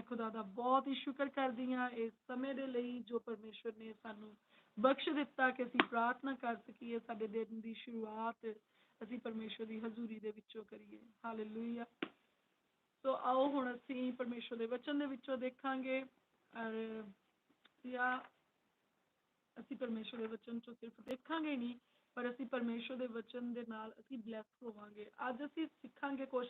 ਮੈਂ ਖੁਦਾ ਦਾ ਬਹੁਤ ਹੀ ਸ਼ੁਕਰ ਕਰਦੀ ਹਾਂ ਇਸ ਸਮੇਂ ਦੇ ਲਈ ਜੋ ਪਰਮੇਸ਼ਵਰ ਨੇ ਸਾਨੂੰ ਬਖਸ਼ ਦਿੱਤਾ ਕਿ ਅਸੀਂ ਪ੍ਰਾਰਥਨਾ ਕਰ ਸਕੀਏ, ਸਾਡੇ ਦਿਨ ਦੀ ਸ਼ੁਰੂਆਤ ਅਸੀਂ ਪਰਮੇਸ਼ਵਰ ਦੀ ਹਜ਼ੂਰੀ ਦੇ ਵਿੱਚੋਂ ਕਰੀਏ। ਹਾਲੇਲੂਇਆ ਸੋ ਆਓ ਹੁਣ ਅਸੀਂ ਪਰਮੇਸ਼ਵਰ ਦੇ ਵਚਨ ਦੇ ਵਿੱਚੋਂ ਦੇਖਾਂਗੇ ਅਰ ਜਾਂ ਅਸੀਂ ਪਰਮੇਸ਼ਵਰ ਦੇ ਵਚਨ ਚੋਂ ਸਿਰਫ ਦੇਖਾਂਗੇ ਨਹੀਂ, ਪਰ ਅਸੀਂ ਪਰਮੇਸ਼ਵਰ ਦੇ ਵਚਨ ਦੇ ਨਾਲ ਅਸੀਂ ਬਲੈਸ ਹੋਵਾਂਗੇ। ਅੱਜ ਅਸੀਂ ਸਿੱਖਾਂਗੇ ਕੁਝ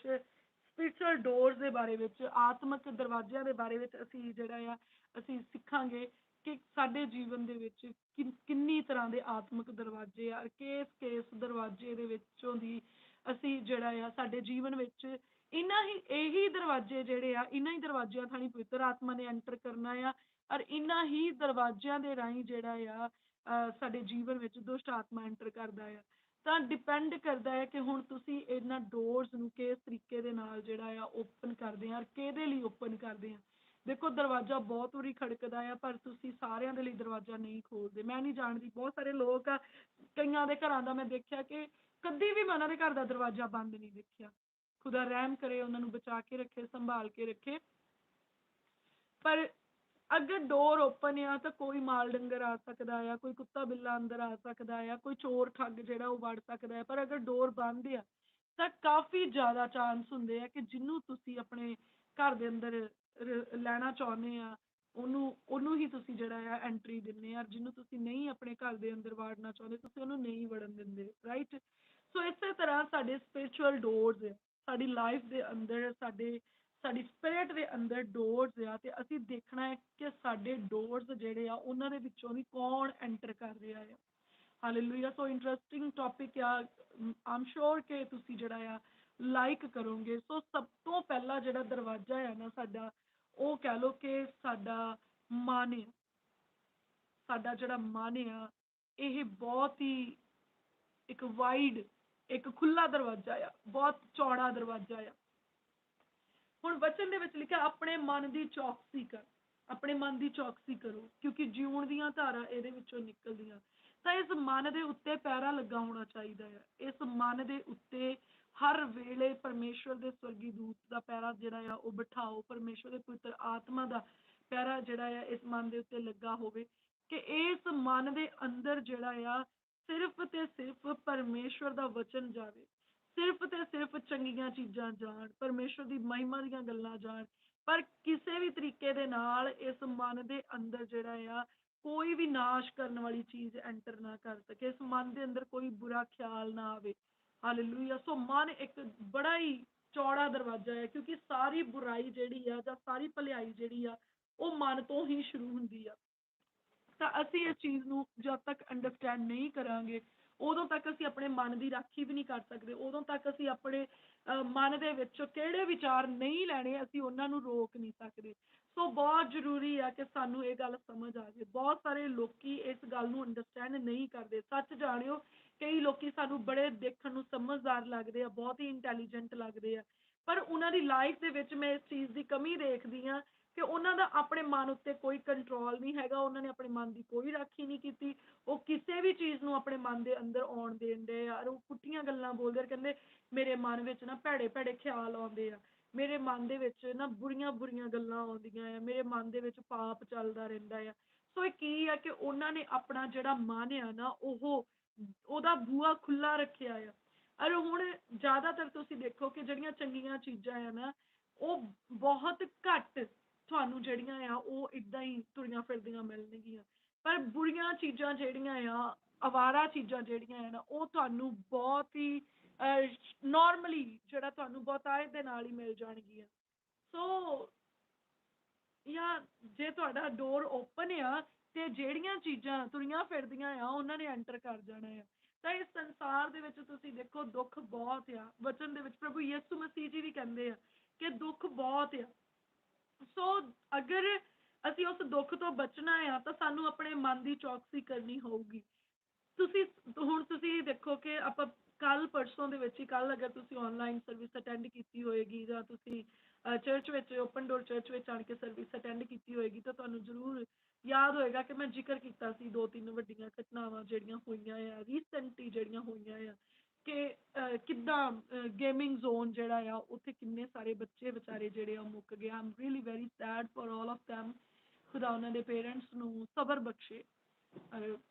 ਸਪਿਰਚੁਅਲ ਡੋਰਸ ਦੇ ਬਾਰੇ ਵਿੱਚ, ਆਤਮਿਕ ਦਰਵਾਜ਼ਿਆਂ ਦੇ ਬਾਰੇ ਵਿੱਚ ਅਸੀਂ ਜਿਹੜਾ ਆ, ਅਸੀਂ ਸਿੱਖਾਂਗੇ ਕਿ ਸਾਡੇ ਜੀਵਨ ਦੇ ਵਿੱਚ ਕਿੰਨ- ਕਿੰਨੀ ਤਰ੍ਹਾਂ ਦੇ ਆਤਮਿਕ ਦਰਵਾਜ਼ੇ ਆ, ਕਿਸ ਕਿਸ ਦਰਵਾਜ਼ੇ ਦੇ ਵਿੱਚੋਂ ਦੀ ਅਸੀਂ ਜਿਹੜਾ ਆ, ਸਾਡੇ ਜੀਵਨ ਵਿੱਚ ਇਹਨਾਂ ਹੀ, ਇਹੀ ਦਰਵਾਜ਼ੇ ਜਿਹੜੇ ਆ ਇਹਨਾਂ ਹੀ ਦਰਵਾਜ਼ਿਆਂ ਥਾਣੀ ਪਵਿੱਤਰ ਆਤਮਾ ਨੇ ਐਂਟਰ ਕਰਨਾ ਆ ਔਰ ਇਹਨਾਂ ਹੀ ਦਰਵਾਜ਼ਿਆਂ ਦੇ ਰਾਹੀਂ ਜਿਹੜਾ ਆ, ਅਹ ਸਾਡੇ ਜੀਵਨ ਵਿੱਚ ਦੁਸ਼ਟ ਆਤਮਾ ਐਂਟਰ ਕਰਦਾ ਆ। ਤਾਂ ਡਿਪੈਂਡ ਕਰਦਾ ਹੈ ਕਿ ਹੁਣ ਤੁਸੀਂ ਇਹਨਾਂ ਡੋਰਸ ਨੂੰ ਕਿਸ ਤਰੀਕੇ ਦੇ ਨਾਲ ਜਿਹੜਾ ਆ ਓਪਨ ਕਰਦੇ ਆ ਔਰ ਕਿਹਦੇ ਲਈ ਓਪਨ ਕਰਦੇ ਆ। ਦੇਖੋ, ਦਰਵਾਜ਼ਾ ਬਹੁਤ ਵਾਰੀ ਖੜਕਦਾ ਆ, ਪਰ ਤੁਸੀਂ ਸਾਰਿਆਂ ਦੇ ਲਈ ਦਰਵਾਜ਼ਾ ਨਹੀਂ ਖੋਲਦੇ। ਮੈਂ ਨਹੀਂ ਜਾਣਦੀ, ਬਹੁਤ ਸਾਰੇ ਲੋਕ ਆ, ਕਈਆਂ ਦੇ ਘਰਾਂ ਦਾ ਮੈਂ ਦੇਖਿਆ ਕਿ ਕਦੀ ਵੀ ਮੈਂ ਉਹਨਾਂ ਦੇ ਘਰ ਦਾ ਦਰਵਾਜ਼ਾ ਬੰਦ ਨਹੀਂ ਦੇਖਿਆ। ਖੁਦਾ ਰਹਿਮ ਕਰੇ, ਉਹਨਾਂ ਨੂੰ ਬਚਾ ਕੇ ਰੱਖੇ, ਸੰਭਾਲ ਕੇ ਰੱਖੇ। ਪਰ ਅਗਰ ਡੋਰ ਓਪਨ ਆ ਤਾਂ ਕੋਈ ਮਾਲ ਡੰਗਰ ਆ ਸਕਦਾ ਆ, ਕੋਈ ਕੁੱਤਾ ਬਿੱਲਾ ਅੰਦਰ ਆ ਸਕਦਾ ਆ, ਕੋਈ ਚੋਰ ਠੱਗ ਜਿਹੜਾ ਉਹ ਵੜ ਸਕਦਾ ਹੈ ਪਰ ਅਗਰ ਡੋਰ ਬੰਦ ਆ ਤਾਂ ਕਾਫੀ ਜ਼ਿਆਦਾ ਚਾਂਸ ਹੁੰਦੇ ਆ ਕਿ ਜਿਹਨੂੰ ਤੁਸੀਂ ਆਪਣੇ ਘਰ ਦੇ ਅੰਦਰ ਲੈਣਾ ਚਾਹੁੰਦੇ ਆ, ਉਹਨੂੰ ਉਹਨੂੰ ਹੀ ਤੁਸੀਂ ਜਿਹੜਾ ਆ ਐਂਟਰੀ ਦਿੰਦੇ ਆ ਜਿਹਨੂੰ ਤੁਸੀਂ ਨਹੀਂ ਆਪਣੇ ਘਰ ਦੇ ਅੰਦਰ ਵਾੜਨਾ ਚਾਹੁੰਦੇ, ਤੁਸੀਂ ਉਹਨੂੰ ਨਹੀਂ ਵੜਨ ਦਿੰਦੇ ਰਾਈਟ ਸੋ ਇਸੇ ਤਰ੍ਹਾਂ ਸਾਡੇ ਸਪਿਰਚੁਅਲ ਡੋਰਸ ਸਾਡੀ ਲਾਈਫ ਦੇ ਅੰਦਰ, ਸਾਡੇ ਸਾਡੀ ਸਪਿਰਿਟ ਦੇ ਅੰਦਰ ਡੋਰਸ ਆ ਤੇ ਅਸੀਂ ਦੇਖਣਾ ਹੈ ਕਿ ਸਾਡੇ ਡੋਰਸ ਜਿਹੜੇ ਆ, ਉਹਨਾਂ ਦੇ ਵਿੱਚੋਂ ਦੀ ਕੌਣ ਐਂਟਰ ਕਰ ਰਿਹਾ ਆ। ਹਾਲੇਲੂਇਆ ਸੋ ਇੰਟਰਸਟਿੰਗ ਟੌਪਿਕ ਆ। ਆਮ ਸ਼ੋਰ ਕਿ ਤੁਸੀਂ ਜਿਹੜਾ ਆ ਲਾਈਕ ਕਰੋਗੇ। ਸੋ ਸਭ ਤੋਂ ਪਹਿਲਾ ਜਿਹੜਾ ਦਰਵਾਜ਼ਾ ਹੈ ਨਾ ਸਾਡਾ, ਉਹ ਕਹਿ ਲੋ ਕਿ ਸਾਡਾ ਮਨ ਆ। ਸਾਡਾ ਜਿਹੜਾ ਮਨ ਆ, ਇਹ ਬਹੁਤ ਹੀ ਇੱਕ ਵਾਈਡ ਇੱਕ ਖੁੱਲਾ ਦਰਵਾਜ਼ਾ ਆ। ਬਹੁਤ ਚੌੜਾ ਦਰਵਾਜ਼ਾ ਆ। ਹੁਣ ਵਚਨ ਦੇ ਵਿੱਚ ਲਿਖਿਆ, ਆਪਣੇ ਮਨ ਦੀ ਚੌਕਸੀ ਕਰ, ਆਪਣੇ ਮਨ ਦੀ ਚੌਕਸੀ ਕਰੋ, ਕਿਉਂਕਿ ਜਿਉਣ ਦੀਆਂ ਧਾਰਾਂ ਇਹਦੇ ਵਿੱਚੋਂ ਨਿਕਲਦੀਆਂ। ਤਾਂ ਇਸ ਮਨ ਦੇ ਉੱਤੇ ਪੈਰਾ ਲੱਗਾ ਹੋਣਾ ਚਾਹੀਦਾ ਹੈ। ਇਸ ਮਨ ਦੇ ਉੱਤੇ ਹਰ ਵੇਲੇ ਪਰਮੇਸ਼ਵਰ ਦੇ ਸਵਰਗੀ ਦੂਤ ਦਾ ਪੈਰਾ ਜਿਹੜਾ ਆ, ਉਹ ਬਿਠਾਓ। ਪਰਮੇਸ਼ਵਰ ਦੇ ਪੁੱਤਰ ਆਤਮਾ ਦਾ ਪੈਰਾ ਜਿਹੜਾ ਆ, ਇਸ ਮਨ ਦੇ ਉੱਤੇ ਲੱਗਾ ਹੋਵੇ ਕਿ ਇਸ ਮਨ ਦੇ ਅੰਦਰ ਜਿਹੜਾ ਆ, ਸਿਰਫ ਤੇ ਸਿਰਫ ਪਰਮੇਸ਼ਵਰ ਦਾ ਵਚਨ ਜਾਵੇ। ਸਿਰਫ ਤੇ ਸਿਰਫ ਚੰਗੀਆਂ ਚੀਜ਼ਾਂ ਜਾਣ ਪਰਮੇਸ਼ਵਰ ਦੀ ਮਹਿਮਾ ਦੀਆਂ ਗੱਲਾਂ ਜਾਣ, ਪਰ ਕਿਸੇ ਵੀ ਤਰੀਕੇ ਦੇ ਨਾਲ ਇਸ ਮਨ ਦੇ ਅੰਦਰ ਜਿਹੜਾ ਆ, ਕੋਈ ਵੀ ਨਾਸ਼ ਕਰਨ ਵਾਲੀ ਚੀਜ਼ ਐਂਟਰ ਨਾ ਕਰ ਸਕੇ, ਇਸ ਮਨ ਦੇ ਅੰਦਰ ਕੋਈ ਬੁਰਾ ਖਿਆਲ ਨਾ ਆਵੇ। ਹਾਲੇਲੂਇਆ ਸੋ ਮਨ ਇੱਕ ਬੜਾ ਹੀ ਚੌੜਾ ਦਰਵਾਜ਼ਾ ਹੈ, ਕਿਉਂਕਿ ਸਾਰੀ ਬੁਰਾਈ ਜਿਹੜੀ ਆ ਜਾਂ ਸਾਰੀ ਭਲਾਈ ਜਿਹੜੀ ਆ, ਉਹ ਮਨ ਤੋਂ ਹੀ ਸ਼ੁਰੂ ਹੁੰਦੀ ਆ। ਤਾਂ ਅਸੀਂ ਇਸ ਚੀਜ਼ ਨੂੰ ਜਦ ਤੱਕ ਅੰਡਰਸਟੈਂਡ ਨਹੀਂ ਕਰਾਂਗੇ ਉਦੋਂ ਤੱਕ ਅਸੀਂ ਆਪਣੇ ਮਨ ਦੀ ਰਾਖੀ ਵੀ ਨਹੀਂ ਕਰ ਸਕਦੇ, ਉਦੋਂ ਤੱਕ ਅਸੀਂ ਆਪਣੇ ਮਨ ਦੇ ਵਿੱਚੋਂ ਕਿਹੜੇ ਵਿਚਾਰ ਨਹੀਂ ਲੈਣੇ, ਅਸੀਂ ਉਹਨਾਂ ਨੂੰ ਰੋਕ ਨਹੀਂ ਸਕਦੇ। ਸੋ ਬਹੁਤ ਜ਼ਰੂਰੀ ਆ ਕਿ ਸਾਨੂੰ ਇਹ ਗੱਲ ਸਮਝ ਆ ਜਾਵੇ ਬਹੁਤ ਸਾਰੇ ਲੋਕੀ ਇਸ ਗੱਲ ਨੂੰ ਅੰਡਰਸਟੈਂਡ ਨਹੀਂ ਕਰਦੇ। ਸੱਚ ਜਾਣਿਓ, ਕਈ ਲੋਕੀ ਸਾਨੂੰ ਬੜੇ ਦੇਖਣ ਨੂੰ ਸਮਝਦਾਰ ਲੱਗਦੇ ਆ, ਬਹੁਤ ਹੀ ਇੰਟੈਲੀਜੈਂਟ ਲੱਗਦੇ ਆ। ਪਰ ਉਹਨਾਂ ਦੀ ਲਾਈਫ ਦੇ ਵਿੱਚ ਮੈਂ ਇਸ ਚੀਜ਼ ਦੀ ਕਮੀ ਦੇਖਦੀ ਆ ਕਿ ਉਹਨਾਂ ਦਾ ਆਪਣੇ ਮਨ ਉੱਤੇ ਕੋਈ ਕੰਟਰੋਲ ਨਹੀਂ ਹੈਗਾ ਉਹਨਾਂ ਨੇ ਆਪਣੇ ਮਨ ਦੀ ਕੋਈ ਰਾਖੀ ਨਹੀਂ ਕੀਤੀ। ਉਹ ਕਿਸੇ ਵੀ ਚੀਜ਼ ਨੂੰ ਆਪਣੇ ਮਨ ਦੇ ਅੰਦਰ ਆਉਣ ਦੇਣ ਦੇ ਉਹ ਪੁੱਠੀਆਂ ਗੱਲਾਂ ਬੋਲਦੇ ਆ, ਕਹਿੰਦੇ ਮੇਰੇ ਮਨ ਵਿੱਚ ਨਾ ਭੈੜੇ ਭੈੜੇ ਖਿਆਲ ਆਉਂਦੇ ਆ। ਮੇਰੇ ਮਨ ਦੇ ਵਿੱਚ ਨਾ ਬੁਰੀਆਂ ਬੁਰੀਆਂ ਗੱਲਾਂ ਆਉਂਦੀਆਂ ਆ। ਮੇਰੇ ਮਨ ਦੇ ਵਿੱਚ ਪਾਪ ਚੱਲਦਾ ਰਹਿੰਦਾ ਆ। ਸੋ ਇਹ ਕੀ ਆ ਕਿ ਉਹਨਾਂ ਨੇ ਆਪਣਾ ਜਿਹੜਾ ਮਨ ਆ ਨਾ ਉਹ ਉਹਦਾ ਬੂਆ ਖੁੱਲਾ ਰੱਖਿਆ ਆ। ਅਰ ਹੁਣ ਜ਼ਿਆਦਾਤਰ ਤੁਸੀਂ ਦੇਖੋ ਕਿ ਜਿਹੜੀਆਂ ਚੰਗੀਆਂ ਚੀਜ਼ਾਂ ਆ ਨਾ ਉਹ ਬਹੁਤ ਘੱਟ ਤੁਹਾਨੂੰ ਜਿਹੜੀਆਂ ਆ ਉਹ ਇਦਾਂ ਹੀ ਤੁਰੀਆਂ ਫਿਰਦੀਆਂ ਮਿਲਣਗੀਆਂ। ਪਰ ਬੁਰੀਆਂ ਚੀਜ਼ਾਂ ਜਿਹੜੀਆਂ ਆ, ਅਵਾਰਾ ਚੀਜ਼ਾਂ ਜਿਹੜੀਆਂ ਆ ਨਾ, ਉਹ ਤੁਹਾਨੂੰ ਬਹੁਤ ਹੀ ਨਾਰਮਲੀ ਜਿਹੜਾ ਤੁਹਾਨੂੰ ਬਹੁਤਾਇਤ ਦੇ ਨਾਲ ਹੀ ਮਿਲ ਜਾਣਗੀਆਂ। ਸੋ ਜਾਂ ਜੇ ਤੁਹਾਡਾ ਡੋਰ ਓਪਨ ਆ ਤੇ ਜਿਹੜੀਆਂ ਚੀਜ਼ਾਂ ਤੁਰੀਆਂ ਫਿਰਦੀਆਂ ਆ, ਉਹਨਾਂ ਨੇ ਐਂਟਰ ਕਰ ਜਾਣਾ ਆ। ਤਾਂ ਇਸ ਸੰਸਾਰ ਦੇ ਵਿੱਚ ਤੁਸੀਂ ਦੇਖੋ ਦੁੱਖ ਬਹੁਤ ਆ। ਵਚਨ ਦੇ ਵਿੱਚ ਪ੍ਰਭੂ ਯਿਸੂ ਮਸੀਹ ਜੀ ਵੀ ਕਹਿੰਦੇ ਆ ਕਿ ਦੁੱਖ ਬਹੁਤ ਆ। ਸੋ ਅਗਰ ਅਸੀਂ ਉਸ ਦੁੱਖ ਤੋਂ ਬਚਣਾ ਆ, ਤਾਂ ਸਾਨੂੰ ਆਪਣੇ ਮਨ ਦੀ ਚੌਕਸੀ ਕਰਨੀ ਹੋਊਗੀ। ਤੁਸੀਂ, ਹੁਣ ਤੁਸੀਂ ਦੇਖੋ ਕਿ ਆਪਾਂ ਕੱਲ ਪਰਸੋਂ ਦੇ ਵਿੱਚ ਹੀ ਕੱਲ ਅਗਰ ਤੁਸੀਂ ਆਨਲਾਈਨ ਸਰਵਿਸ ਅਟੈਂਡ ਕੀਤੀ ਹੋਏਗੀ ਜਾਂ ਤੁਸੀਂ ਚਰਚ ਵਿੱਚ ਓਪਨ ਡੋਰ ਚਰਚ ਵਿੱਚ ਆਣ ਕੇ ਸਰਵਿਸ ਅਟੈਂਡ ਕੀਤੀ ਹੋਏਗੀ, ਤਾਂ ਤੁਹਾਨੂੰ ਜ਼ਰੂਰ ਯਾਦ ਹੋਏਗਾ ਕਿ ਮੈਂ ਜ਼ਿਕਰ ਕੀਤਾ ਸੀ ਦੋ ਤਿੰਨ ਵੱਡੀਆਂ ਘਟਨਾਵਾਂ ਜਿਹੜੀਆਂ ਹੋਈਆਂ ਆ ਰੀਸੈਂਟਲੀ ਜਿਹੜੀਆਂ ਹੋਈਆਂ ਆ। ਕਿ ਕਿੱਦਾਂ ਗੇਮਿੰਗ ਜ਼ੋਨ ਜਿਹੜਾ ਆ, ਉੱਥੇ ਕਿੰਨੇ ਸਾਰੇ ਬੱਚੇ ਵਿਚਾਰੇ ਜਿਹੜੇ ਆ ਮੁੱਕ ਗਏ। I'm really very sad for all of them. ਖੁਦਾ ਉਹਨਾਂ ਦੇ ਪੇਰੈਂਟਸ ਨੂੰ ਸਬਰ ਬਖਸ਼ੇ।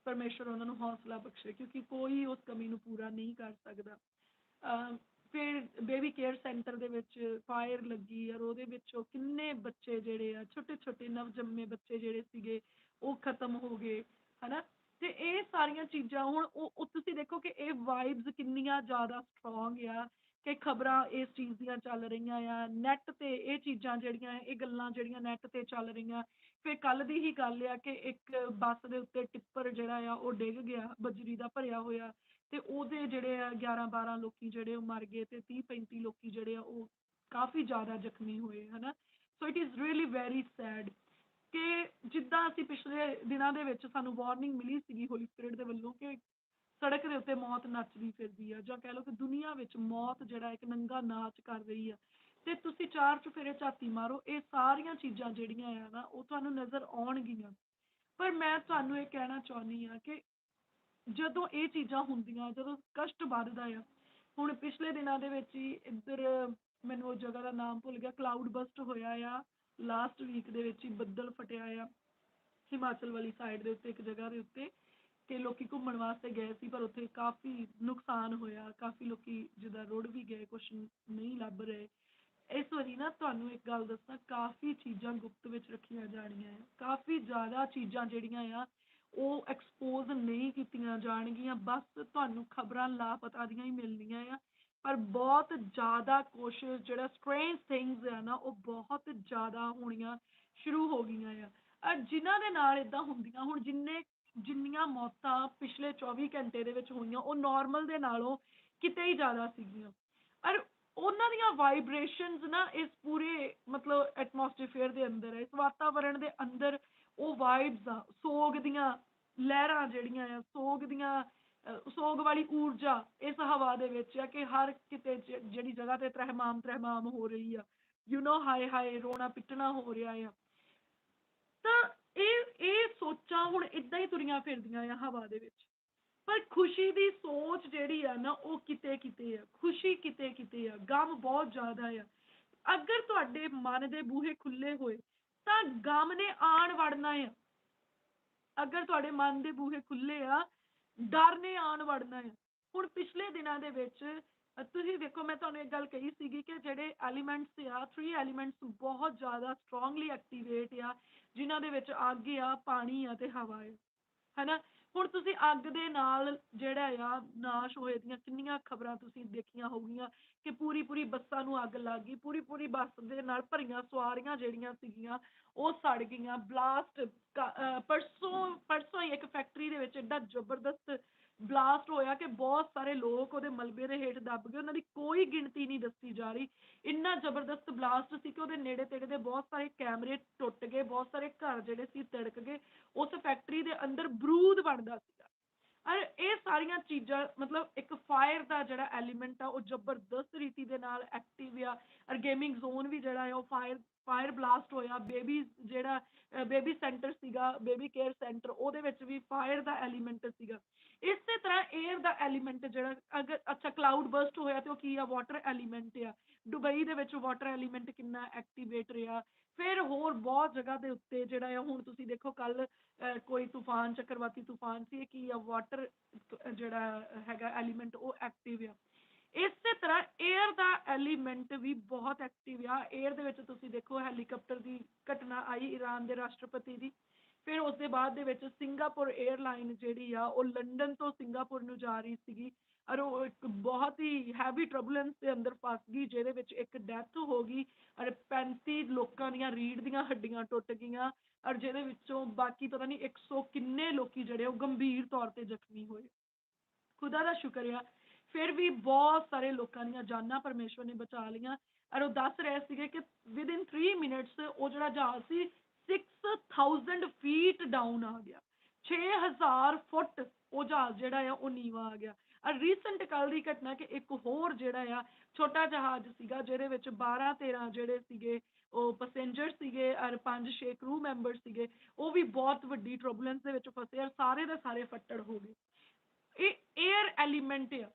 ਪਰਮੇਸ਼ਰ ਉਹਨਾਂ ਨੂੰ ਹੌਸਲਾ ਬਖਸ਼ੇ, ਕਿਉਂਕਿ ਕੋਈ ਉਸ ਕਮੀ ਨੂੰ ਪੂਰਾ ਨਹੀਂ ਕਰ ਸਕਦਾ। ਫਿਰ ਬੇਬੀ ਕੇਅਰ ਸੈਂਟਰ ਦੇ ਵਿੱਚ ਫਾਇਰ ਲੱਗੀ ਔਰ ਉਹਦੇ ਵਿੱਚੋਂ ਕਿੰਨੇ ਬੱਚੇ ਜਿਹੜੇ ਆ ਛੋਟੇ ਛੋਟੇ ਨਵਜੰਮੇ ਬੱਚੇ ਜਿਹੜੇ ਸੀਗੇ, ਉਹ ਖਤਮ ਹੋ ਗਏ, ਹਨਾ? ਤੇ ਇਹ ਸਾਰੀਆਂ ਚੀਜ਼ਾਂ ਹੁਣ ਉਹ ਤੁਸੀਂ ਦੇਖੋ ਕਿ ਇਹ ਵਾਈਬਸ ਕਿੰਨੀਆਂ ਜ਼ਿਆਦਾ ਸਟਰੋਂਗ ਆ ਕਿ ਖਬਰਾਂ ਇਸ ਚੀਜ਼ ਦੀਆਂ ਚੱਲ ਰਹੀਆਂ ਆ ਨੈਟ ਤੇ ਇਹ ਚੀਜ਼ਾਂ ਜਿਹੜੀਆਂ, ਇਹ ਗੱਲਾਂ ਜਿਹੜੀਆਂ ਨੈਟ ਤੇ ਚੱਲ ਰਹੀਆਂ। ਫਿਰ ਕੱਲ ਦੀ ਹੀ ਗੱਲ ਆ ਕਿ ਇੱਕ ਬੱਸ ਦੇ ਉੱਤੇ ਟਿੱਪਰ ਜਿਹੜਾ ਆ, ਉਹ ਡਿੱਗ ਗਿਆ, ਬਜਰੀ ਦਾ ਭਰਿਆ ਹੋਇਆ ਤੇ ਉਹਦੇ ਜਿਹੜੇ ਆ 11 12 ਲੋਕੀ ਜਿਹੜੇ ਉਹ ਮਰ ਗਏ ਤੇ 30 35 ਲੋਕੀ ਜਿਹੜੇ ਆ ਉਹ ਕਾਫੀ ਜ਼ਿਆਦਾ ਜ਼ਖਮੀ ਹੋਏ, ਹਨਾ? So it is really very sad ਕਿ ਜਿੱਦਾਂ ਅਸੀਂ ਪਿਛਲੇ ਦਿਨਾਂ ਦੇ ਵਿੱਚ ਸਾਨੂੰ ਵਾਰਨਿੰਗ ਮਿਲੀ ਸੀਗੀ ਹੋਲੀ ਸਪਿਰਿਟ ਦੇ ਵੱਲੋਂ ਕਿ ਸੜਕ ਦੇ ਉੱਤੇ ਮੌਤ ਨੱਚਦੀ ਫਿਰਦੀ ਆ, ਜਾਂ ਕਹਿ ਲਓ ਕਿ ਦੁਨੀਆ ਵਿੱਚ ਮੌਤ ਜਿਹੜਾ ਇੱਕ ਨੰਗਾ ਨਾਚ ਕਰ ਰਹੀ ਆ, ਤੇ ਤੁਸੀਂ ਚਾਰ ਚੁਫੇਰੇ ਝਾਤੀ ਮਾਰੋ, ਇਹ ਸਾਰੀਆਂ ਚੀਜ਼ਾਂ ਜਿਹੜੀਆਂ ਆ ਨਾ, ਉਹ ਤੁਹਾਨੂੰ ਨਜ਼ਰ ਆਉਣਗੀਆਂ। ਪਰ ਮੈਂ ਤੁਹਾਨੂੰ ਇਹ ਕਹਿਣਾ ਚਾਹੁੰਦੀ ਆ ਕਿ ਜਦੋਂ ਇਹ ਚੀਜ਼ਾਂ ਹੁੰਦੀਆਂ, ਜਦੋਂ ਕਸ਼ਟ ਵੱਧਦਾ ਆ, ਹੁਣ ਪਿਛਲੇ ਦਿਨਾਂ ਦੇ ਵਿੱਚ ਹੀ ਇੱਧਰ ਮੈਨੂੰ ਉਹ ਜਗ੍ਹਾ ਦਾ ਨਾਮ ਭੁੱਲ ਗਿਆ ਕਲਾਊਡ ਬਸਟ ਹੋਇਆ ਆ ਲਾਸਟ ਵੀਕ ਦੇ ਵਿੱਚ ਹੀ ਬੱਦਲ ਫਟਿਆ ਆ। ਹਿਮਾਚਲ ਵਾਲੀ ਸਾਈਡ ਦੇ ਉੱਤੇ ਇੱਕ ਜਗ੍ਹਾ ਦੇ ਉੱਤੇ ਕਿ ਲੋਕੀ ਘੁੰਮਣ ਵਾਸਤੇ ਗਏ ਸੀ, ਪਰ ਉੱਥੇ ਕਾਫੀ ਨੁਕਸਾਨ ਹੋਇਆ। ਕਾਫੀ ਲੋਕੀ ਜਿੱਦਾਂ ਰੁੜ ਵੀ ਗਏ ਕੁਝ ਨਹੀਂ ਲੱਭ ਰਹੇ। ਇਸ ਵਾਰੀ ਨਾ ਤੁਹਾਨੂੰ ਇੱਕ ਗੱਲ ਦੱਸਾਂ, ਕਾਫੀ ਚੀਜ਼ਾਂ ਗੁਪਤ ਵਿੱਚ ਰੱਖੀਆਂ ਜਾਣੀਆਂ ਆ। ਕਾਫੀ ਜ਼ਿਆਦਾ ਚੀਜ਼ਾਂ ਜਿਹੜੀਆਂ ਆ, ਉਹ ਐਕਸਪੋਜ਼ ਨਹੀਂ ਕੀਤੀਆਂ ਜਾਣਗੀਆਂ। ਬਸ ਤੁਹਾਨੂੰ ਖਬਰਾਂ ਲਾਪਤਾ ਦੀਆਂ ਹੀ ਮਿਲਣੀਆਂ ਆ। ਪਰ ਬਹੁਤ ਜ਼ਿਆਦਾ ਕੋਸ਼ਿਸ਼, ਜਿਹੜਾ ਸਟ੍ਰੇਂਜ ਥਿੰਗਸ ਆ ਨਾ, ਉਹ ਬਹੁਤ ਜ਼ਿਆਦਾ ਹੋਣੀਆਂ ਸ਼ੁਰੂ ਹੋ ਗਈਆਂ ਆ। ਅਹ ਜਿਨ੍ਹਾਂ ਦੇ ਨਾਲ ਇਦਾਂ ਹੁੰਦੀਆਂ, ਹੁਣ ਜਿੰਨੇ, ਜਿੰਨੀਆਂ ਮੌਤਾਂ ਪਿਛਲੇ 24 ਘੰਟੇ ਦੇ ਵਿੱਚ ਹੋਈਆਂ, ਉਹ ਨਾਰਮਲ ਦੇ ਨਾਲੋਂ ਕਿਤੇ ਹੀ ਜ਼ਿਆਦਾ ਸੀਗੀਆਂ। ਔਰ ਉਹਨਾਂ ਦੀਆਂ ਵਾਈਬ੍ਰੇਸ਼ਨਸ ਨਾ, ਇਸ ਪੂਰੇ ਮਤਲਬ ਐਟਮੋਸਫੇਅਰ ਦੇ ਅੰਦਰ ਹੈ ਇਸ ਵਾਤਾਵਰਣ ਦੇ ਅੰਦਰ ਉਹ ਵਾਈਬਸ ਆ, ਸੋਗ ਦੀਆਂ ਲਹਿਰਾਂ ਜਿਹੜੀਆਂ ਆ, ਸੋਗ ਦੀਆਂ ਸੋਗ ਵਾਲੀ ਊਰਜਾ ਇਸ ਹਵਾ ਦੇ ਵਿੱਚ ਆ ਕਿ ਹਰ ਕਿਤੇ ਜਿਹੜੀ ਜਗ੍ਹਾ ਤੇ ਤਹਿਮਾਮ ਤਹਿਮਾਮ ਹੋ ਰਹੀ ਆ ਯੂ نو ਹਾਏ ਹਾਏ, ਰੋਣਾ ਪਿੱਟਣਾ ਹੋ ਰਿਹਾ ਆ। ਤਾਂ ਇਹ ਇਹ ਸੋਚਾਂ ਹੁਣ ਇਦਾਂ ਹੀ ਤੁਰੀਆਂ ਫਿਰਦੀਆਂ ਆ ਹਵਾ ਦੇ ਵਿੱਚ। ਪਰ ਖੁਸ਼ੀ ਦੀ ਸੋਚ ਜਿਹੜੀ ਆ ਨਾ, ਉਹ ਕਿਤੇ ਕਿਤੇ ਆ, ਖੁਸ਼ੀ ਕਿਤੇ ਕਿਤੇ ਆ, ਗਮ ਬਹੁਤ ਜ਼ਿਆਦਾ ਆ। ਅਗਰ ਤੁਹਾਡੇ ਮਨ ਦੇ ਬੂਹੇ ਖੁੱਲੇ ਹੋਏ, ਤਾਂ ਗਮ ਨੇ ਆਣ ਵੜਨਾ ਆ। ਅਗਰ ਤੁਹਾਡੇ ਮਨ ਦੇ ਬੂਹੇ ਖੁੱਲੇ ਆ ਡਰ ਨੇ ਆਣ ਵੜਨਾ ਆ ਹੁਣ ਪਿਛਲੇ ਦਿਨਾਂ ਦੇ ਵਿੱਚ ਤੁਸੀਂ ਦੇਖੋ ਮੈਂ ਤੁਹਾਨੂੰ ਇੱਕ ਗੱਲ ਕਹੀ ਸੀਗੀ ਕਿ ਜਿਹੜੇ ਐਲੀਮੈਂਟਸ ਆ ਥ੍ਰੀ ਐਲੀਮੈਂਟਸ ਬਹੁਤ ਜ਼ਿਆਦਾ ਸਟਰੋਂਗਲੀ ਐਕਟੀਵੇਟ ਆ, ਜਿਨ੍ਹਾਂ ਦੇ ਵਿੱਚ ਅੱਗ ਆ, ਪਾਣੀ ਆ ਤੇ ਹਵਾ ਆ। ਹਨਾ? ਹੁਣ ਤੁਸੀਂ ਅੱਗ ਦੇ ਨਾਲ ਜਿਹੜਾ ਆ, ਨਾਸ਼ ਹੋਏ ਦੀਆਂ ਕਿੰਨੀਆਂ ਖਬਰਾਂ ਤੁਸੀਂ ਦੇਖੀਆਂ ਹੋਗੀਆਂ ਕਿ ਪੂਰੀ ਪੂਰੀ ਬੱਸਾਂ ਨੂੰ ਅੱਗ ਲੱਗ ਗਈ, ਪੂਰੀ ਪੂਰੀ ਬੱਸ ਦੇ ਨਾਲ ਭਰੀਆਂ ਸਵਾਰੀਆਂ ਜਿਹੜੀਆਂ ਸੀਗੀਆਂ, ਉਹ ਸੜ ਗਈਆਂ, ਬਲਾਸਟ ਪਰਸੋਂ ਪਰਸੋਂ ਹੀ ਇੱਕ ਫੈਕਟਰੀ ਦੇ ਵਿੱਚ ਐਡਾ ਜ਼ਬਰਦਸਤ ਬਲਾਸਟ ਹੋਇਆ ਕਿ ਬਹੁਤ ਸਾਰੇ ਲੋਕ ਉਹਦੇ ਮਲਬੇ ਦੇ ਹੇਠ ਦੱਬ ਗਏ, ਉਹਨਾਂ ਦੀ ਕੋਈ ਗਿਣਤੀ ਨਹੀਂ ਦੱਸੀ ਜਾ ਰਹੀ। ਇੰਨਾ ਜ਼ਬਰਦਸਤ ਬਲਾਸਟ ਸੀ ਕਿ ਉਹਦੇ ਨੇੜੇ ਤੇੜੇ ਦੇ ਬਹੁਤ ਸਾਰੇ ਕੈਮਰੇ ਟੁੱਟ ਗਏ, ਬਹੁਤ ਸਾਰੇ ਘਰ ਜਿਹੜੇ ਸੀ ਤਿੜਕ ਗਏ, ਉਸ ਫੈਕਟਰੀ ਦੇ ਅੰਦਰ ਬਰੂਦ ਬਣਦਾ ਸੀਗਾ ਔਰ ਇਹ ਸਾਰੀਆਂ ਚੀਜ਼ਾਂ, ਮਤਲਬ ਇੱਕ ਫਾਇਰ ਦਾ ਜਿਹੜਾ ਐਲੀਮੈਂਟ ਆ, ਉਹ ਜ਼ਬਰਦਸਤ ਰੀਤੀ ਦੇ ਨਾਲ ਐਕਟਿਵ ਆ। ਔਰ ਗੇਮਿੰਗ ਜ਼ੋਨ ਵੀ ਜਿਹੜਾ ਹੈ ਉਹ ਫਾਇਰ ਫਾਇਰ ਬਲਾਸਟ ਹੋਇਆ। ਬੇਬੀ ਜਿਹੜਾ ਬੇਬੀ ਸੈਂਟਰ ਸੀਗਾ ਬੇਬੀ ਕੇਅਰ ਸੈਂਟਰ ਉਹਦੇ ਵਿੱਚ ਵੀ ਫਾਇਰ ਦਾ ਐਲੀਮੈਂਟ ਸੀਗਾ। ਇਸੇ ਤਰ੍ਹਾਂ 에ਅਰ ਦਾ ਐਲੀਮੈਂਟ ਜਿਹੜਾ, ਅਗਰ, ਅੱਛਾ ਕਲਾਊਡ ਬਰਸਟ ਹੋਇਆ ਤੇ ਉਹ ਕੀ ਆ? ਵਾਟਰ ਐਲੀਮੈਂਟ ਆ। ਦੁਬਈ ਦੇ ਵਿੱਚ ਵਾਟਰ ਐਲੀਮੈਂਟ ਕਿੰਨਾ ਐਕਟੀਵੇਟ ਰਿਹਾ। ਫਿਰ ਹੋਰ ਬਹੁਤ ਜਗ੍ਹਾ ਦੇ ਉੱਤੇ ਜਿਹੜਾ ਆ, ਹੁਣ ਤੁਸੀਂ ਦੇਖੋ ਕੱਲ ਕੋਈ ਤੂਫਾਨ, ਚੱਕਰਵਾਤੀ ਤੂਫਾਨ ਸੀ, ਇਹ ਕੀ ਆ ਵਾਟਰ ਜਿਹੜਾ ਹੈਗਾ ਐਲੀਮੈਂਟ ਉਹ ਐਕਟਿਵ ਆ। ਇਸੇ ਤਰ੍ਹਾਂ 에ਅਰ ਦਾ ਐਲੀਮੈਂਟ ਵੀ ਬਹੁਤ ਐਕਟਿਵ ਆ। 에ਅਰ ਦੇ ਵਿੱਚ ਤੁਸੀਂ ਦੇਖੋ ਹੈਲੀਕਾਪਟਰ ਦੀ ਘਟਨਾ ਆਈ ਈਰਾਨ ਦੇ ਰਾਸ਼ਟਰਪਤੀ ਦੀ। ਫਿਰ ਉਸ ਦੇ ਬਾਅਦ ਦੇ ਵਿੱਚ ਸਿੰਗਾਪੁਰ 에ਅਰਲਾਈਨ ਜਿਹੜੀ ਆ, ਉਹ ਲੰਡਨ ਤੋਂ ਸਿੰਗਾਪੁਰ ਨੂੰ ਜਾ ਰਹੀ ਸੀਗੀ। ਔਰ ਉਹ ਇੱਕ ਬਹੁਤ ਹੀ ਹੈਵੀ ਟਰਬੂਲੈਂਸ ਦੇ ਅੰਦਰ ਫਸ ਗਈ, ਜਿਹਦੇ ਵਿੱਚ ਇੱਕ ਡੈਥ ਹੋ ਗਈ ਔਰ 35 ਲੋਕਾਂ ਦੀਆਂ ਰੀੜ ਦੀਆਂ ਹੱਡੀਆਂ ਟੁੱਟ ਗਈਆਂ ਔਰ ਜਿਹਦੇ ਵਿੱਚੋਂ ਬਾਕੀ ਪਤਾ ਨਹੀਂ 100 ਕਿੰਨੇ ਲੋਕੀ ਜਿਹੜੇ ਉਹ ਗੰਭੀਰ ਤੌਰ ਤੇ ਜ਼ਖਮੀ ਹੋਏ। ਖੁਦਾ ਦਾ ਸ਼ੁਕਰ ਆ, ਫਿਰ ਵੀ ਬਹੁਤ ਸਾਰੇ ਲੋਕਾਂ ਦੀਆਂ ਜਾਨਾਂ ਪਰਮੇਸ਼ਵਰ ਨੇ ਬਚਾ ਲਈਆਂ। ਔਰ ਉਹ ਦੱਸ ਰਹੇ ਸੀਗੇ ਕਿ ਵਿਦ ਇਨ 3 ਮਿੰਟਸ ਉਹ ਜਿਹੜਾ ਜਹਾਜ਼ ਸੀ 6000 ਫੀਟ ਡਾਊਨ ਆ ਗਿਆ। 6000 ਫੁੱਟ ਉਹ ਜਹਾਜ਼ ਜਿਹੜਾ ਆ, ਉਹ ਨੀਵਾ ਆ ਗਿਆ। ਔਰ ਰੀਸੈਂਟ ਕੱਲ ਦੀ ਘਟਨਾ ਕਿ ਇੱਕ ਹੋਰ ਜਿਹੜਾ ਆ, ਛੋਟਾ ਜਹਾਜ਼ ਸੀਗਾ, ਜਿਹਦੇ ਵਿੱਚ 12 13 ਜਿਹੜੇ ਸੀਗੇ, ਉਹ ਪੈਸੇਂਜਰ ਸੀਗੇ ਔਰ 5 6 ਕਰੂ ਮੈਂਬਰ ਸੀਗੇ, ਉਹ ਵੀ ਬਹੁਤ ਵੱਡੀ ਟਰਬੂਲੈਂਸ ਦੇ ਵਿੱਚ ਫਸੇ ਔਰ ਸਾਰੇ ਦੇ ਸਾਰੇ ਫੱਟੜ ਹੋ ਗਏ। ਇਹ 에ਅਰ ਐਲੀਮੈਂਟ ਆ,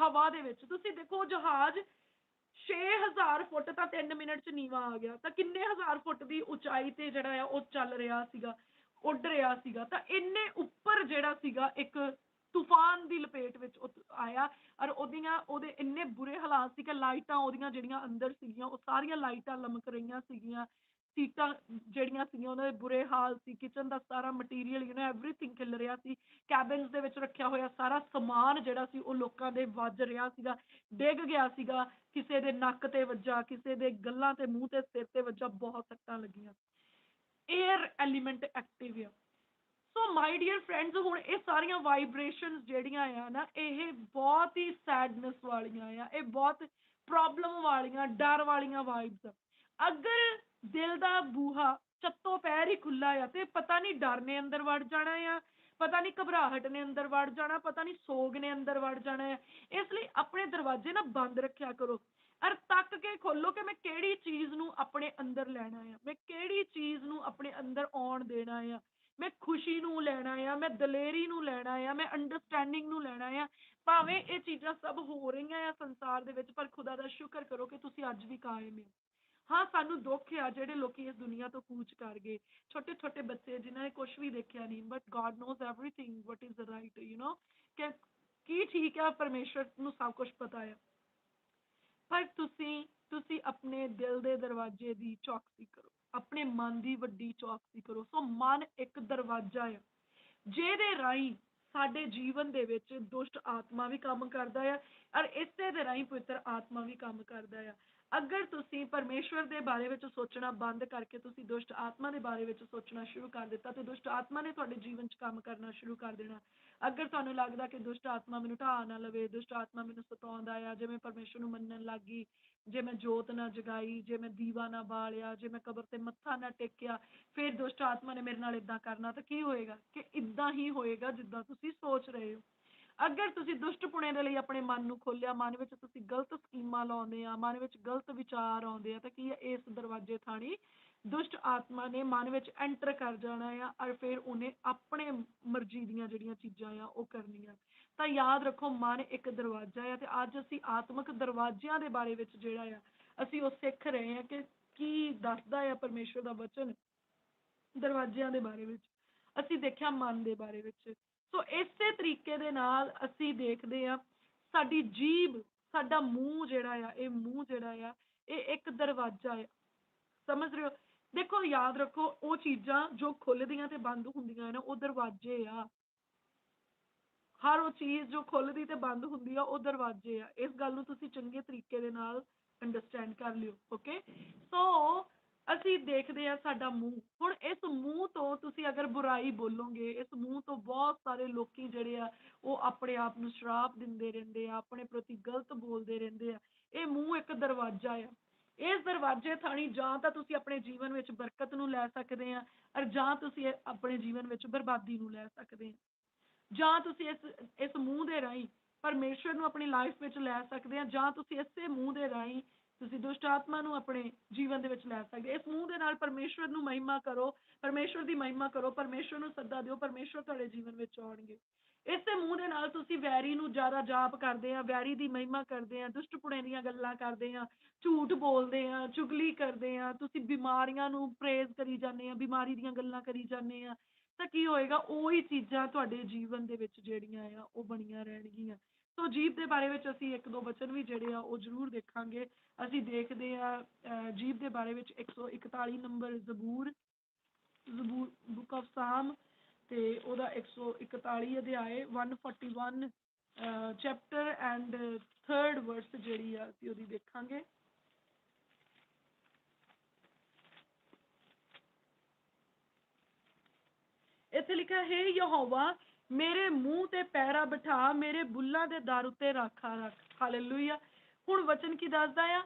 ਹਵਾ ਦੇ ਵਿੱਚ। ਤੁਸੀਂ ਦੇਖੋ ਜਹਾਜ਼ 6000 ਫੁੱਟ ਤਾਂ 3 ਮਿੰਟ ਚ ਨੀਵਾ ਆ ਗਿਆ। ਤਾਂ ਕਿੰਨੇ ਹਜ਼ਾਰ ਫੁੱਟ ਦੀ ਉਚਾਈ ਤੇ ਜਿਹੜਾ ਆ ਉਹ ਚੱਲ ਰਿਹਾ ਸੀਗਾ, ਉੱਡ ਰਿਹਾ ਸੀਗਾ। ਤਾਂ ਇੰਨੇ ਉੱਪਰ ਜਿਹੜਾ ਸੀਗਾ ਇੱਕ ਤੂਫਾਨ ਦੀ ਲਪੇਟ ਵਿੱਚ ਆਇਆ ਔਰ ਉਹਦੀਆਂ, ਉਹਦੇ ਇੰਨੇ ਬੁਰੇ ਹਾਲਾਤ ਸੀ ਕਿ ਲਾਈਟਾਂ ਉਹਦੀਆਂ ਜਿਹੜੀਆਂ ਅੰਦਰ ਸੀਗੀਆਂ, ਉਹ ਸਾਰੀਆਂ ਲਾਈਟਾਂ ਲਮਕ ਰਹੀਆਂ ਸੀਗੀਆਂ। ਸੀਟਾਂ ਜਿਹੜੀਆਂ ਸੀਗੀਆਂ, ਉਹਨਾਂ ਦੇ ਬੁਰੇ ਹਾਲ ਸੀ ਕਿਚਨ ਦਾ ਸਾਰਾ ਮਟੀਰੀਅਲ ਯੂ نو एवरीथिंग ਖਿਲ ਰਿਹਾ ਸੀ ਕੈਬਨਸ ਦੇ ਵਿੱਚ ਰੱਖਿਆ ਹੋਇਆ ਸਾਰਾ ਸਮਾਨ ਜਿਹੜਾ ਸੀ, ਉਹ ਲੋਕਾਂ ਦੇ ਵੱਜ ਰਿਹਾ ਸੀਗਾ, ਡਿੱਗ ਗਿਆ ਸੀਗਾ, ਕਿਸੇ ਦੇ ਨੱਕ ਤੇ ਵੱਜਾ, ਕਿਸੇ ਦੇ ਗੱਲਾਂ ਤੇ ਮੂੰਹ ਤੇ ਸਿਰ ਤੇ ਵੱਜਾ, ਬਹੁਤ ਸੱਟਾਂ ਲੱਗੀਆਂ। 에ਅਰ ਐਲੀਮੈਂਟ ਐਕਟਿਵ ਆ। ਸੋ ਮਾਈ ਡੀਅਰ ਫਰੈਂਡਸ ਹੁਣ ਇਹ ਸਾਰੀਆਂ ਵਾਈਬ੍ਰੇਸ਼ਨਸ ਜਿਹੜੀਆਂ ਆ ਨਾ, ਇਹ ਬਹੁਤ ਹੀ ਸੈਡਨੈਸ ਵਾਲੀਆਂ ਆ, ਇਹ ਬਹੁਤ ਪ੍ਰੋਬਲਮ ਵਾਲੀਆਂ, ਡਰ ਵਾਲੀਆਂ ਵਾਈਬਸ ਅਗਰ ਦਿਲ ਦਾ ਬੂਹਾ ਚੱਤੋ ਪੈਰ ਹੀ ਖੁੱਲਾ ਆ ਤੇ ਪਤਾ ਨਹੀਂ ਡਰ ਨੇ ਅੰਦਰ ਵੜ ਜਾਣਾ ਆ, ਪਤਾ ਨਹੀਂ ਘਬਰਾਹਟ ਨੇ ਅੰਦਰ ਵੜ ਜਾਣਾ, ਪਤਾ ਨਹੀਂ ਸੋਗ ਨੇ ਅੰਦਰ ਵੜ ਜਾਣਾ ਹੈ ਇਸ ਲਈ ਆਪਣੇ ਦਰਵਾਜ਼ੇ ਨਾ ਬੰਦ ਰੱਖਿਆ ਕਰੋ ਅਰ ਤੱਕ ਕੇ ਖੋਲੋ ਕਿ ਮੈਂ ਕਿਹੜੀ ਚੀਜ਼ ਨੂੰ ਆਪਣੇ ਅੰਦਰ ਲੈਣਾ ਆ, ਮੈਂ ਕਿਹੜੀ ਚੀਜ਼ ਨੂੰ ਆਪਣੇ ਅੰਦਰ ਆਉਣ ਦੇਣਾ ਆ। ਮੈਂ ਖੁਸ਼ੀ ਨੂੰ ਲੈਣਾ ਆ, ਮੈਂ ਦਲੇਰੀ ਨੂੰ ਲੈਣਾ ਆ, ਮੈਂ ਅੰਡਰਸਟੈਂਡਿੰਗ ਨੂੰ ਲੈਣਾ ਆ। ਭਾਵੇਂ ਇਹ ਚੀਜ਼ਾਂ ਸਭ ਹੋ ਰਹੀਆਂ ਆ ਸੰਸਾਰ ਦੇ ਵਿੱਚ, ਪਰ ਖੁਦਾ ਦਾ ਸ਼ੁਕਰ ਕਰੋ ਕਿ ਤੁਸੀਂ ਅੱਜ ਵੀ ਕਾਇਮ ਹੋ ਹਾਂ, ਸਾਨੂੰ ਦੁੱਖ ਆ ਜਿਹੜੇ ਲੋਕੀ ਇਸ ਦੁਨੀਆ ਤੋਂ ਕੂਚ ਕਰ ਗਏ। ਛੋਟੇ ਛੋਟੇ ਬੱਚੇ ਜਿਨ੍ਹਾਂ ਨੇ ਕੁਝ ਵੀ ਦੇਖਿਆ ਨੀ but God knows everything what is the right you know ਕਿ ਕੀ ਠੀਕ ਆ ਪਰਮੇਸ਼ਰ ਨੂੰ ਸਭ ਕੁਝ ਪਤਾ ਹੈ ਪਰ ਤੁਸੀਂ ਤੁਸੀਂ ਆਪਣੇ ਦਿਲ ਦੇ ਦਰਵਾਜ਼ੇ ਦੀ ਚੌਕਸੀ ਕਰੋ। ਆਪਣੇ ਮਨ ਦੀ ਵੱਡੀ ਚੌਕਸੀ ਕਰੋ। ਸੋ ਮਨ ਇੱਕ ਦਰਵਾਜ਼ਾ ਆ, ਜਿਹਦੇ ਰਾਹੀਂ ਸਾਡੇ ਜੀਵਨ ਦੇ ਵਿੱਚ ਦੁਸ਼ਟ ਆਤਮਾ ਵੀ ਕੰਮ ਕਰਦਾ ਆ, ਔਰ ਇਸੇ ਦੇ ਰਾਹੀਂ ਪਵਿੱਤਰ ਆਤਮਾ ਵੀ ਕੰਮ ਕਰਦਾ ਆ। ਅਗਰ ਤੁਸੀਂ ਪਰਮੇਸ਼ਵਰ ਦੇ ਬਾਰੇ ਵਿੱਚ ਸੋਚਣਾ ਬੰਦ ਕਰਕੇ ਤੁਸੀਂ ਦੁਸ਼ਟ ਆਤਮਾ ਦੇ ਬਾਰੇ ਵਿੱਚ ਸੋਚਣਾ ਸ਼ੁਰੂ ਕਰ ਦਿੱਤਾ ਤੇ ਦੁਸ਼ਟ ਆਤਮਾ ਨੇ ਤੁਹਾਡੇ ਜੀਵਨ 'ਚ ਕੰਮ ਕਰਨਾ ਸ਼ੁਰੂ ਕਰ ਦੇਣਾ। ਅਗਰ ਤੁਹਾਨੂੰ ਲੱਗਦਾ ਕਿ ਦੁਸ਼ਟ ਆਤਮਾ ਮੈਨੂੰ ਢਾਹ ਨਾ ਲਵੇ, ਦੁਸ਼ਟ ਆਤਮਾ ਮੈਨੂੰ ਸਤਾਉਂਦਾ ਆ, ਜੇ ਮੈਂ ਪਰਮੇਸ਼ਵਰ ਨੂੰ ਮੰਨਣ ਲੱਗ ਗਈ, ਜੇ ਮੈਂ ਜੋਤ ਨਾ ਜਗਾਈ, ਜੇ ਮੈਂ ਦੀਵਾ ਨਾ ਬਾਲਿਆ, ਜੇ ਮੈਂ ਕਬਰ ਤੇ ਮੱਥਾ ਨਾ ਟੇਕਿਆ, ਫਿਰ ਦੁਸ਼ਟ ਆਤਮਾ ਨੇ ਮੇਰੇ ਨਾਲ ਇਦਾਂ ਕਰਨਾ ਤਾਂ ਕੀ ਹੋਏਗਾ? ਕਿ ਇਦਾਂ ਹੀ ਹੋਏਗਾ ਜਿੱਦਾਂ ਤੁਸੀਂ ਸੋਚ ਰਹੇ ਹੋ। ਅਗਰ ਤੁਸੀਂ ਦੁਸ਼ਟਪੁਣੇ ਦੇ ਲਈ ਆਪਣੇ ਮਨ ਨੂੰ ਖੋਲਿਆ, ਮਨ ਵਿੱਚ ਤੁਸੀਂ ਗਲਤ ਸਕੀਮਾਂ ਲਾਉਂਦੇ ਆ, ਮਨ ਵਿੱਚ ਗਲਤ ਵਿਚਾਰ ਆਉਂਦੇ ਆ, ਤਾਂ ਕੀ ਇਸ ਦਰਵਾਜ਼ੇ ਥਾਣੀ ਦੁਸ਼ਟ ਆਤਮਾ ਨੇ ਮਨ ਵਿੱਚ ਐਂਟਰ ਕਰ ਜਾਣਾ ਆ ਔਰ ਫਿਰ ਉਹਨੇ ਆਪਣੇ ਮਰਜ਼ੀ ਦੀਆਂ ਜਿਹੜੀਆਂ ਚੀਜ਼ਾਂ ਆ ਉਹ ਕਰਨੀਆਂ। ਤਾਂ ਯਾਦ ਰੱਖੋ, ਮਨ ਇੱਕ ਦਰਵਾਜ਼ਾ ਆ ਤੇ ਅੱਜ ਅਸੀਂ ਆਤਮਿਕ ਦਰਵਾਜ਼ਿਆਂ ਦੇ ਬਾਰੇ ਵਿੱਚ ਜਿਹੜਾ ਆ, ਅਸੀਂ ਉਹ ਸਿੱਖ ਰਹੇ ਹਾਂ ਕਿ ਕੀ ਦੱਸਦਾ ਆ ਪਰਮੇਸ਼ਵਰ ਦਾ ਵਚਨ ਦਰਵਾਜ਼ਿਆਂ ਦੇ ਬਾਰੇ ਵਿੱਚ। ਅਸੀਂ ਦੇਖਿਆ ਮਨ ਦੇ ਬਾਰੇ ਵਿੱਚ। ਸੋ ਇਸੇ ਤਰੀਕੇ ਦੇ ਨਾਲ ਅਸੀਂ ਦੇਖਦੇ ਆ ਸਾਡੀ ਜੀਬ ਸਾਡਾ ਮੂੰਹ ਜਿਹੜਾ ਆ, ਇਹ ਮੂੰਹ ਜਿਹੜਾ ਆ, ਇਹ ਇੱਕ ਦਰਵਾਜ਼ਾ ਆ। ਸਮਝ ਰਹੇ ਹੋ? ਦੇਖੋ, ਯਾਦ ਰੱਖੋ, ਉਹ ਚੀਜ਼ਾਂ ਜੋ ਖੁੱਲਦੀਆਂ ਤੇ ਬੰਦ ਹੁੰਦੀਆਂ ਨੇ, ਉਹ ਦਰਵਾਜ਼ੇ ਆ। ਹਰ ਉਹ ਚੀਜ਼ ਜੋ ਖੁੱਲਦੀ ਤੇ ਬੰਦ ਹੁੰਦੀ ਆ, ਉਹ ਦਰਵਾਜ਼ੇ ਆ। ਇਸ ਗੱਲ ਨੂੰ ਤੁਸੀਂ ਚੰਗੇ ਤਰੀਕੇ ਦੇ ਨਾਲ ਅੰਡਰਸਟੈਂਡ ਕਰ ਲਿਓ ਓਕੇ ਸੋ ਅਸੀਂ ਦੇਖਦੇ ਆ ਸਾਡਾ ਮੂੰਹ। ਹੁਣ ਇਸ ਮੂੰਹ ਤੋਂ ਤੁਸੀਂ ਅਗਰ ਬੁਰਾਈ ਬੋਲੋਗੇ, ਇਸ ਮੂੰਹ ਤੋਂ ਬਹੁਤ ਸਾਰੇ ਲੋਕੀ ਜਿਹੜੇ ਆ, ਉਹ ਆਪਣੇ ਆਪ ਨੂੰ ਸ਼ਰਾਪ ਦਿੰਦੇ ਰਹਿੰਦੇ ਆ, ਆਪਣੇ ਪ੍ਰਤੀ ਗਲਤ ਬੋਲਦੇ ਰਹਿੰਦੇ ਆ। ਇਹ ਮੂੰਹ ਇੱਕ ਦਰਵਾਜ਼ਾ ਆ। ਇਸ ਦਰਵਾਜ਼ੇ ਥਾਣੀ ਜਾਂ ਤਾਂ ਤੁਸੀਂ ਆਪਣੇ ਜੀਵਨ ਵਿੱਚ ਬਰਕਤ ਨੂੰ ਲੈ ਸਕਦੇ ਆ, ਔਰ ਜਾਂ ਤੁਸੀਂ ਆਪਣੇ ਜੀਵਨ ਵਿੱਚ ਬਰਬਾਦੀ ਨੂੰ ਲੈ ਸਕਦੇ ਆ। ਜਾਂ ਤੁਸੀਂ ਇਸ ਇਸ ਮੂੰਹ ਦੇ ਰਾਹੀਂ ਪਰਮੇਸ਼ਰ ਨੂੰ ਆਪਣੀ ਲਾਈਫ ਵਿੱਚ ਲੈ ਸਕਦੇ ਆ, ਜਾਂ ਤੁਸੀਂ ਇਸੇ ਮੂੰਹ ਦੇ ਰਾਹੀਂ ਤੁਸੀਂ ਦੁਸ਼ਟ ਆਤਮਾ ਨੂੰ ਆਪਣੇ ਜੀਵਨ ਦੇ ਵਿੱਚ ਲੈ ਸਕਦੇ ਇਸ ਮੂੰਹ ਦੇ ਨਾਲ ਪਰਮੇਸ਼ਵਰ ਨੂੰ ਮਹਿਮਾ ਕਰੋ। ਪਰਮੇਸ਼ਵਰ ਦੀ ਮਹਿਮਾ ਕਰੋ। ਪਰਮੇਸ਼ਵਰ ਨੂੰ ਸੱਦਾ ਦਿਓ। ਪਰਮੇਸ਼ਵਰ ਤੁਹਾਡੇ ਜੀਵਨ ਵਿੱਚ ਆਉਣਗੇ। ਇਸੇ ਮੂੰਹ ਦੇ ਨਾਲ ਤੁਸੀਂ ਵੈਰੀ ਨੂੰ ਜ਼ਿਆਦਾ ਜਾਪ ਕਰਦੇ ਆ ਵੈਰੀ ਦੀ ਮਹਿਮਾ ਕਰਦੇ ਆ ਦੁਸ਼ਟ ਪੁਣੇ ਦੀਆਂ ਗੱਲਾਂ ਕਰਦੇ ਆ ਝੂਠ ਬੋਲਦੇ ਆ ਚੁਗਲੀ ਕਰਦੇ ਆ ਤੁਸੀਂ ਬਿਮਾਰੀਆਂ ਨੂੰ ਪ੍ਰੇਜ਼ ਕਰੀ ਜਾਂਦੇ ਆ ਬਿਮਾਰੀ ਦੀਆਂ ਗੱਲਾਂ ਕਰੀ ਜਾਂਦੇ ਆ ਤਾਂ ਕੀ ਹੋਏਗਾ? ਉਹੀ ਚੀਜ਼ਾਂ ਤੁਹਾਡੇ ਜੀਵਨ ਦੇ ਵਿੱਚ ਜਿਹੜੀਆਂ ਆ, ਉਹ ਬਣੀਆਂ ਰਹਿਣਗੀਆਂ। ਸੋ ਜੀਵ ਦੇ ਬਾਰੇ ਵਿੱਚ ਅਸੀਂ ਇੱਕ ਦੋ ਬਚਨ ਵੀ ਜਿਹੜੇ ਆ ਉਹ ਜ਼ਰੂਰ ਦੇਖਾਂਗੇ। ਅਸੀਂ ਦੇਖਦੇ ਆ ਜੀਵ ਦੇ ਬਾਰੇ ਵਿੱਚ 141 ਨੰਬਰ ਜ਼ਬੂਰ ਜ਼ਬੂਰ ਬੁੱਕ ਆਫ ਸਾਮ ਤੇ ਉਹਦਾ 141 ਅਧਿਆਏ 141 ਚੈਪਟਰ ਐਂਡ ਥਰਡ ਵਰਸ ਜਿਹੜੀ ਆ ਅਸੀਂ ਉਹਦੀ ਦੇਖਾਂਗੇ। ਇੱਥੇ ਲਿਖਿਆ, ਹੈ ਯਹੋਵਾ ਮੇਰੇ ਮੂੰਹ ਤੇ ਪੈਰਾ ਬਿਠਾ, ਮੇਰੇ ਬੁੱਲਾਂ ਦੇ ਦਰ ਉੱਤੇ ਰਾਖਾ, ਰੱਖ। ਹਾਲੇਲੂਇਆ ਹੁਣ ਵਚਨ ਕੀ ਦੱਸਦਾ ਆ?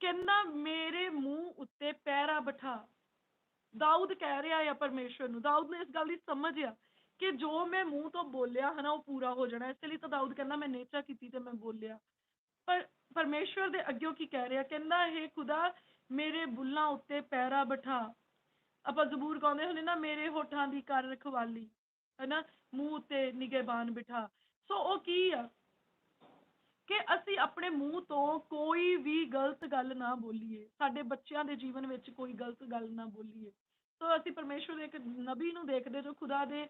ਕਹਿੰਦਾ, ਮੇਰੇ ਮੂੰਹ ਉੱਤੇ ਪੈਰਾ ਬਿਠਾ। ਦਾਊਦ ਕਹਿ ਰਿਹਾ ਆ ਪਰਮੇਸ਼ਵਰ ਨੂੰ। ਦਾਊਦ ਨੇ ਇਸ ਗੱਲ ਦੀ ਸਮਝ ਆ ਕਿ ਜੋ ਮੈਂ ਮੂੰਹ ਤੋਂ ਬੋਲਿਆ ਹਨਾ, ਉਹ ਪੂਰਾ ਹੋ ਜਾਣਾ। ਇਸ ਲਈ ਤਾਂ ਦਾਊਦ ਕਹਿੰਦਾ, ਮੈਂ ਨੇਚਾ ਕੀਤੀ ਤੇ ਮੈਂ ਬੋਲਿਆ। ਪਰ ਪਰਮੇਸ਼ਵਰ ਦੇ ਅੱਗੇ ਕੀ ਕਹਿ ਰਿਹਾ? ਕਹਿੰਦਾ ਇਹ ਖੁਦਾ, ਮੇਰੇ ਬੁੱਲਾਂ ਉੱਤੇ ਪੈਰਾ ਬਿਠਾ। ਆਪਾਂ ਜ਼ਬੂਰ ਕਹਿੰਦੇ ਹੁੰਦੇ ਨਾ, ਮੇਰੇ ਹੋਠਾਂ ਦੀ ਕਰ ਰਖਵਾਲੀ। ਹਨਾ ਮੂੰਹ ਉੱਤੇ ਨਿਗਹਿਬਾਨ ਬਿਠਾ। ਸੋ ਉਹ ਕੀ ਆ? ਕਿ ਅਸੀਂ ਆਪਣੇ ਮੂੰਹ ਤੋਂ ਕੋਈ ਵੀ ਗਲਤ ਗੱਲ ਨਾ ਬੋਲੀਏ। ਸਾਡੇ ਬੱਚਿਆਂ ਦੇ ਜੀਵਨ ਵਿੱਚ ਕੋਈ ਗਲਤ ਗੱਲ ਨਾ ਬੋਲੀਏ। ਸੋ ਅਸੀਂ ਪਰਮੇਸ਼ਵਰ ਦੇ ਇੱਕ ਨਬੀ ਨੂੰ ਦੇਖਦੇ ਜੋ ਖੁਦਾ ਦੇ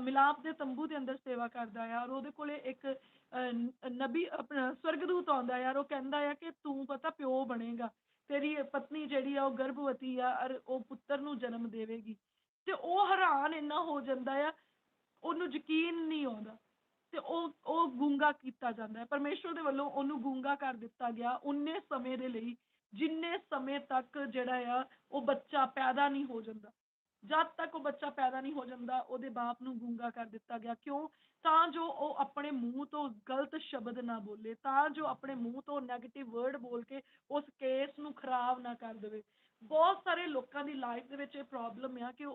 ਮਿਲਾਪ ਦੇ ਤੰਬੂ ਦੇ ਅੰਦਰ ਸੇਵਾ ਕਰਦਾ ਆ ਔਰ ਉਹਦੇ ਕੋਲੇ ਇੱਕ ਅਹ, ਨਬੀ ਆਪਣਾ ਸਵਰਗਦੂਤ ਆਉਂਦਾ ਯਾਰ ਉਹ ਕਹਿੰਦਾ ਆ ਕਿ ਤੂੰ ਪਤਾ ਪਿਓ ਬਣੇਗਾ। ਤੇਰੀ ਪਤਨੀ ਜਿਹੜੀ ਆ ਉਹ ਗਰਭਵਤੀ ਆ ਔਰ ਉਹ ਪੁੱਤਰ ਨੂੰ ਜਨਮ ਦੇਵੇਗੀ। ਤੇ ਉਹ ਹੈਰਾਨ ਇੰਨਾ ਹੋ ਜਾਂਦਾ ਆ ਉਹਨੂੰ ਯਕੀਨ ਨਹੀਂ ਆਉਂਦਾ ਤੇ ਉਹ ਉਹ ਗੂੰਗਾ ਕੀਤਾ ਜਾਂਦਾ ਹੈ। ਪਰਮੇਸ਼ਵਰ ਦੇ ਵੱਲੋਂ ਉਹਨੂੰ ਗੂੰਗਾ ਕਰ ਦਿੱਤਾ ਗਿਆ ਉਨੇ ਸਮੇਂ ਦੇ ਲਈ, ਜਿੰਨੇ ਸਮੇਂ ਤੱਕ ਜਿਹੜਾ ਆ, ਉਹ ਬੱਚਾ ਪੈਦਾ ਨਹੀਂ ਹੋ ਜਾਂਦਾ। ਜਦ ਤੱਕ ਉਹ ਬੱਚਾ ਪੈਦਾ ਨਹੀਂ ਹੋ ਜਾਂਦਾ, ਉਹਦੇ ਬਾਪ ਨੂੰ ਗੂੰਗਾ ਕਰ ਦਿੱਤਾ ਗਿਆ। ਕਿਉਂ? ਤਾਂ ਜੋ ਉਹ ਆਪਣੇ ਮੂੰਹ ਤੋਂ ਗਲਤ ਸ਼ਬਦ ਨਾ ਬੋਲੇ, ਤਾਂ ਜੋ ਆਪਣੇ ਮੂੰਹ ਤੋਂ 네ਗੇਟਿਵ ਵਰਡ ਬੋਲ ਕੇ ਉਸ ਕੇਸ ਨੂੰ ਖਰਾਬ ਨਾ ਕਰ ਦੇਵੇ। ਬਹੁਤ ਸਾਰੇ ਲੋਕਾਂ ਦੀ ਲਾਈਫ ਦੇ ਵਿੱਚ ਇਹ ਪ੍ਰੋਬਲਮ ਆ ਕਿ ਉਹ